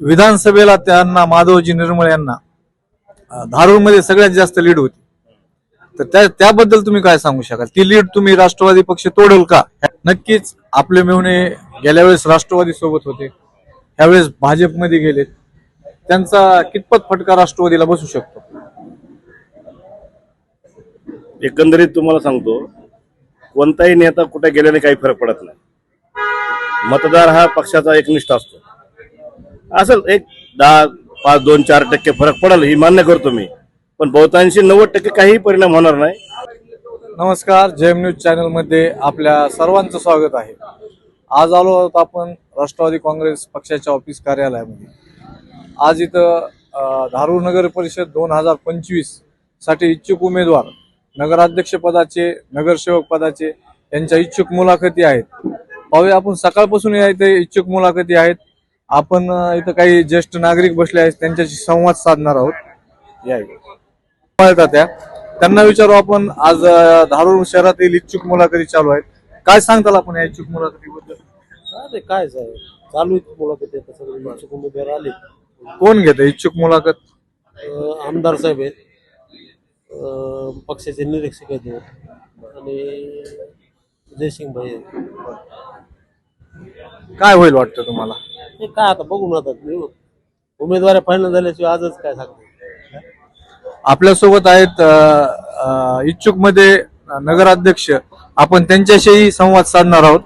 विधानसभेला त्यांना माधवजी निर्मळ यांना धारूरमध्ये सगळ्यात जास्त लीड होती. तर त्या त्याबद्दल तुम्ही काय सांगू शकाल? ती लीड तुम्ही राष्ट्रवादी पक्ष तोडेल का? नक्कीच आपले मेहुणे गेल्या वेळेस राष्ट्रवादी सोबत होते. यावेळेस भाजपमध्ये गेले त्यांचा कितपत फटका राष्ट्रवादीला बसू शकतो? एकंदरीत तुम्हाला सांगतो कोणताही नेता कुठे गेल्याने काही फरक पडत नाही. मतदार हा पक्षाचा एकनिष्ठ असतो. असेल एक दहा पाच दोन चार टक्के फरक पडेल ही मान्य करतो मी. पण बहुतांशी नव्वद टक्के काहीही परिणाम होणार नाही. नमस्कार जेएम न्यूज चॅनलमध्ये आपल्या सर्वांचं स्वागत आहे. आज आलो आहोत आपण राष्ट्रवादी काँग्रेस पक्षाच्या ऑफिस कार्यालयामध्ये. आज इथं धारूर नगर परिषद दोन हजार पंचवीससाठी इच्छुक उमेदवार नगराध्यक्ष पदाचे नगरसेवक पदाचे यांच्या इच्छुक मुलाखती आहेत. पाहूया आपण सकाळपासून या इथे इच्छुक मुलाखती आहेत. आपण इथं काही ज्येष्ठ नागरिक बसले आहेत त्यांच्याशी संवाद साधणार आहोत. या. त्या. त्यांना विचारू आपण आज धारूर शहरातील इच्छुक मुलाखती चालू आहेत. काय सांगताल आपण या इच्छुक मुलाखतीबद्दल? काय चालू मुलाखत आता सगळे. इच्छुक उमेदवार आले. कोण घेतं इच्छुक मुलाखत? आमदार साहेब आहेत. पक्षाचे निरीक्षक आहेत. आणि जयसिंग भाई आहेत. काय होईल वाटतं तुम्हाला? हे काय आता बघून आता उमेदवार फायनल झाल्याशिवाय आजच काय सांगतो आपल्यासोबत आहेत अं, अं, इच्छुकमध्ये नगराध्यक्ष. आपण त्यांच्याशीही संवाद साधणार आहोत.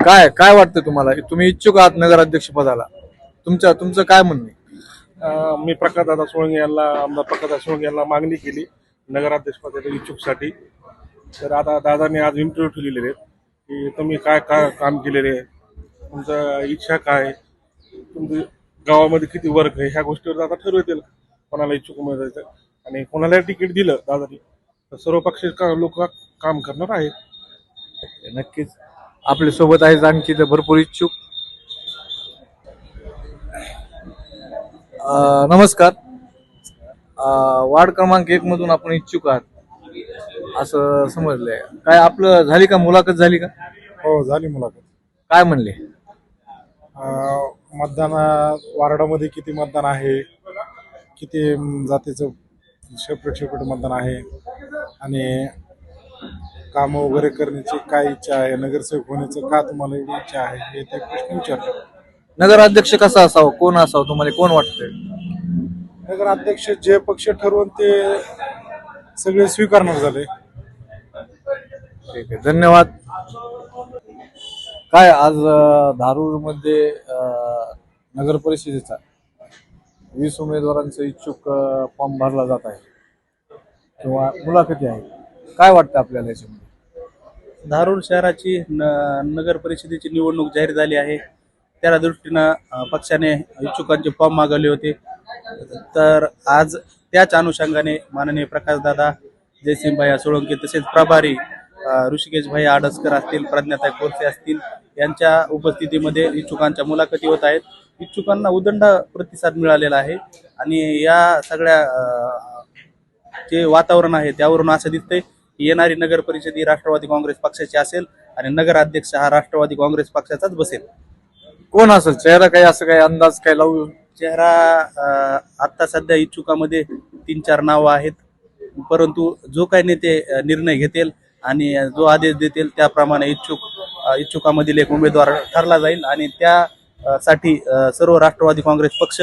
काय काय वाटतं तुम्हाला? तुम्ही इच्छुक आहात नगराध्यक्ष पदाला. तुमच्या तुमचं काय म्हणणं आहे? अं, मी प्रकाशदादा सोळंगे यांना आमदार प्रकाशदादा सोळंगे यांना मागणी केली नगराध्यक्ष पदाच्या इच्छुकसाठी. तर आता दादाने आज इंटरव्ह्यू ठेवलेले आहेत की तुम्ही काय काय काम केलेले आहे? तुमचं इच्छा काय? तुमचं गावामध्ये किती वर्क आहे? ह्या गोष्टीवर आता ठरवतील कोणाला इच्छुक उमेदवार आणि कोणाला तिकीट दिलं दादानी? तर सर्व पक्षाचे लोक काम करणार आहेत. नक्कीच. आपल्यासोबत आहेत आणखी इथं भरपूर इच्छुक. अं, नमस्कार. अं, वार्ड क्रमांक एक मधून आपण इच्छुक आहात. असं समजलंय. काय आपलं झाली का? मुलाखत झाली का? हो झाली मुलाखत. काय म्हणले? मतदान वार्डामध्ये किती मतदान आहे? किती जातीचं सेपरेट सेपरेट मतदान आहे? आणि कामं वगैरे करण्याची काय इच्छा आहे? नगरसेवक होण्याचं का तुम्हाला एवढी इच्छा आहे? हे ते प्रश्न विचारले नगराध्यक्ष कसा असावं? कोण असावं? तुम्हाला कोण वाटतंय? नगराध्यक्ष जे पक्ष ठरवून ते सगळे स्वीकारणार झाले. ठीक आहे. धन्यवाद. काय आज धारूरमध्ये नगर परिषदेचा वीस उमेदवारांचं इच्छुक फॉर्म भरला जात आहे. किंवा मुलाखती आहे काय वाटतं आपल्याला याच्यामध्ये? धारूर शहराची न नगर परिषदेची निवडणूक जाहीर झाली आहे. त्या दृष्टीनं पक्षाने इच्छुकांचे फॉर्म मागवले होते. तर आज त्याच अनुषंगाने माननीय प्रकाशदादा जयसिंहभाई सोळंकी तसेच प्रभारी अ, ऋषिकेशभाई आडसकर असतील प्रज्ञाताई कोरसे असतील यांच्या उपस्थितीमध्ये इच्छुकांच्या मुलाखती होत आहेत. इच्छुकांना उदंड प्रतिसाद मिळालेला आहे. आणि या सगळ्या जे वातावरण आहे त्यावरून असं दिसतंय की येणारी नगर परिषद ही राष्ट्रवादी काँग्रेस पक्षाची असेल आणि नगराध्यक्ष हा राष्ट्रवादी काँग्रेस पक्षाचाच बसेल. कोण असेल? चेहरा काही असं काही अंदाज काही लावू? चेहरा आता सध्या इच्छुकामध्ये तीन चार नावं आहेत. परंतु जो काही नेते निर्णय घेतील आणि जो आदेश देतील त्याप्रमाणे इच्छुक इच्छुकामधील एक उमेदवार ठरला जाईल आणि त्यासाठी सर्व राष्ट्रवादी काँग्रेस पक्ष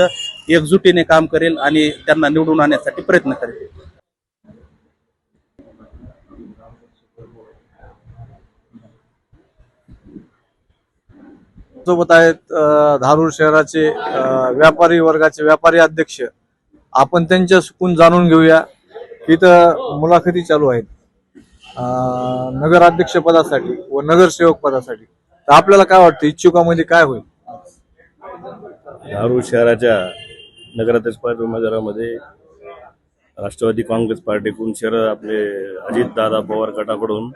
एकजुटीने काम करेल आणि त्यांना निवडून आणण्यासाठी प्रयत्न करेल. सोबत आहेत धारूर शहराचे व्यापारी वर्गाचे व्यापारी अध्यक्ष. आपण त्यांच्या सुकून जाणून घेऊया इथं मुलाखती चालू आहेत. नगराध्यक्ष पदासाठी व नगरसेवक पदासाठी. तर आपल्याला काय वाटतं इच्छुकामध्ये काय होईल? धारूर शहराच्या नगराध्यक्ष पद उमेदवारामध्ये राष्ट्रवादी काँग्रेस पार्टीकडून शहर आपले अजितदादा पवार गटाकडून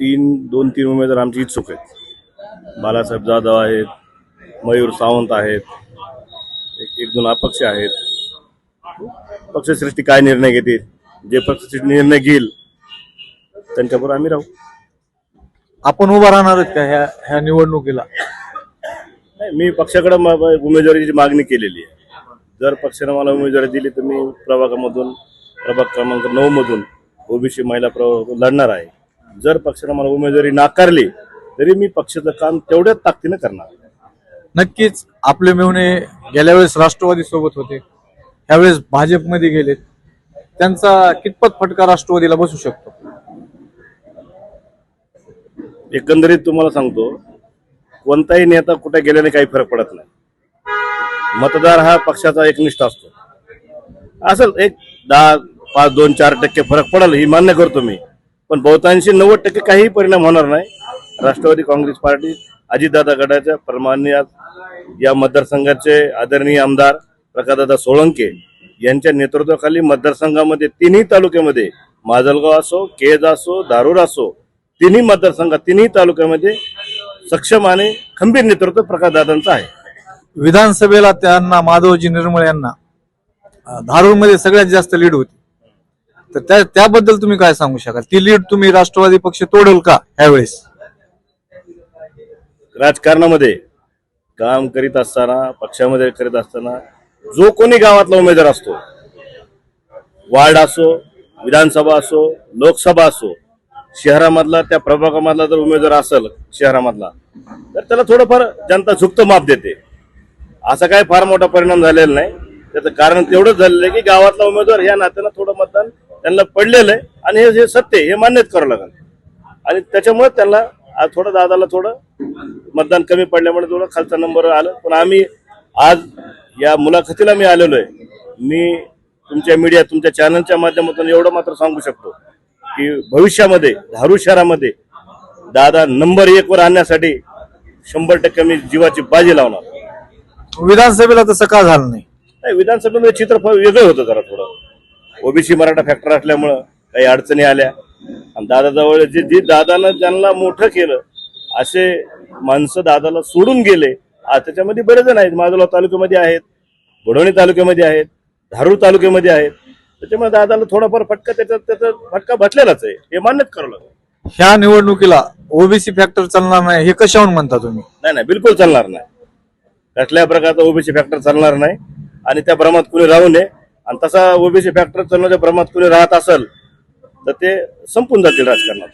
तीन दोन तीन उमेदवार आमचे इच्छुक आहेत. बालासाहेब जाधव आहेत मयूर सावंत आहेत एक एक दोन अपक्ष आहेत. पक्षश्रेष्ठी काय निर्णय घेतील? जे पक्षश्रेष्ठी निर्णय घेईल त्यांच्याबरोबर आम्ही राहू. आपण उभा राहणार आहेत का ह्या ह्या निवडणुकीला? नाही मी पक्षाकडे उमेदवारीची मागणी केलेली आहे. जर पक्षाने मला उमेदवारी दिली तर मी प्रभागामधून प्रभाग क्रमांक नऊ मधून ओबीसी महिला प्रभाग लढणार आहे. जर पक्षाने मला उमेदवारी नाकारली तरी मी पक्षाचं काम तेवढ्याच ताकदीनं करणार. नक्कीच आपले मेहुणे गेल्या वेळेस राष्ट्रवादी सोबत होते. ह्यावेळेस भाजपमध्ये गेलेत. त्यांचा कितपत फटका राष्ट्रवादीला बसू शकतो? एकंदरीत तुम्हाला सांगतो कोणताही नेता कुठे गेल्याने काही फरक पडत नाही. मतदार हा पक्षाचा एकनिष्ठ असतो. असं एक दहा पाच दोन चार टक्के फरक पडेल ही मान्य करतो मी. पण बहुतांशी नव्वद टक्के काहीही परिणाम होणार नाही. राष्ट्रवादी काँग्रेस पार्टी अजितदादा गटाच्या प्रमाणे आज या मतदारसंघाचे आदरणीय आमदार प्रकाशदादा सोळंके यांच्या नेतृत्वाखाली मतदारसंघामध्ये तिन्ही तालुक्यामध्ये माजलगाव असो केज असो दारूर असो तिन्ही मतदारसंघात तिन्ही तालुक्यामध्ये सक्षम आणि खंबीर नेतृत्व प्रकाशदादांचं आहे. विधानसभेला त्यांना माधवजी निर्मळ यांना धारूरमध्ये सगळ्यात जास्त लीड होती. तर त्या त्याबद्दल तुम्ही काय सांगू शकाल? ती लीड तुम्ही राष्ट्रवादी पक्ष तोडेल का ह्यावेळेस? राजकारणामध्ये काम करीत असताना पक्षामध्ये करीत असताना जो कोणी गावातला उमेदवार असतो वार्ड असो विधानसभा असो लोकसभा असो शहरामधला त्या प्रभागामधला जर उमेदवार असेल शहरामधला तर त्याला थोडंफार जनता झुकतं माप देते. असा काही फार मोठा परिणाम झालेला नाही. त्याचं कारण तेवढंच झालेलं आहे की गावातला उमेदवार या नात्यानं थोडं मतदान त्यांना पडलेलं आहे आणि हे- हे सत्य हे मान्यच करावं लागेल. आणि त्याच्यामुळे त्यांना आज थोडं दादाला थोडं मतदान कमी पडल्यामुळे थोडं खालचा नंबर आलं. पण आम्ही आज या मुलाखतीला मी आलेलो आहे मी तुमच्या मीडिया तुमच्या चॅनलच्या माध्यमातून एवढं मात्र सांगू शकतो की भविष्यामध्ये धारू शहरामध्ये दादा नंबर एक वर आणण्यासाठी शंभर टक्के मी जीवाची बाजी लावणार. विधानसभेला तसं का झालं नाही? नाही विधानसभेमध्ये चित्र वेगळं होतं जरा थोडं. ओबीसी मराठा फॅक्टर असल्यामुळं काही अडचणी आल्या. आणि दादाजवळ जे जे दादानं ज्यांना मोठं केलं असे माणसं दादाला सोडून गेले त्याच्यामध्ये बरेच जण आहेत. माजोला तालुक्यामध्ये आहेत बुढवणी तालुक्यामध्ये आहेत धारूर तालुक्यामध्ये आहेत. त्याच्यामुळे दादाला थोडाफार फटका त्याचा त्याचा फटका बसलेलाच आहे. हे मान्यच करावं लागेल. ह्या निवडणुकीला ओबीसी फॅक्टर चालणार नाही हे कशावरून म्हणता तुम्ही? नाही नाही बिलकुल चालणार नाही. कसल्या प्रकारचा ओबीसी फॅक्टर चालणार नाही. आणि त्या भ्रमात कुणी राहू नये. आणि तसा ओबीसी फॅक्टर चालण्याच्या भ्रमात कुणी राहत असेल तर ते संपून जातील राजकारणात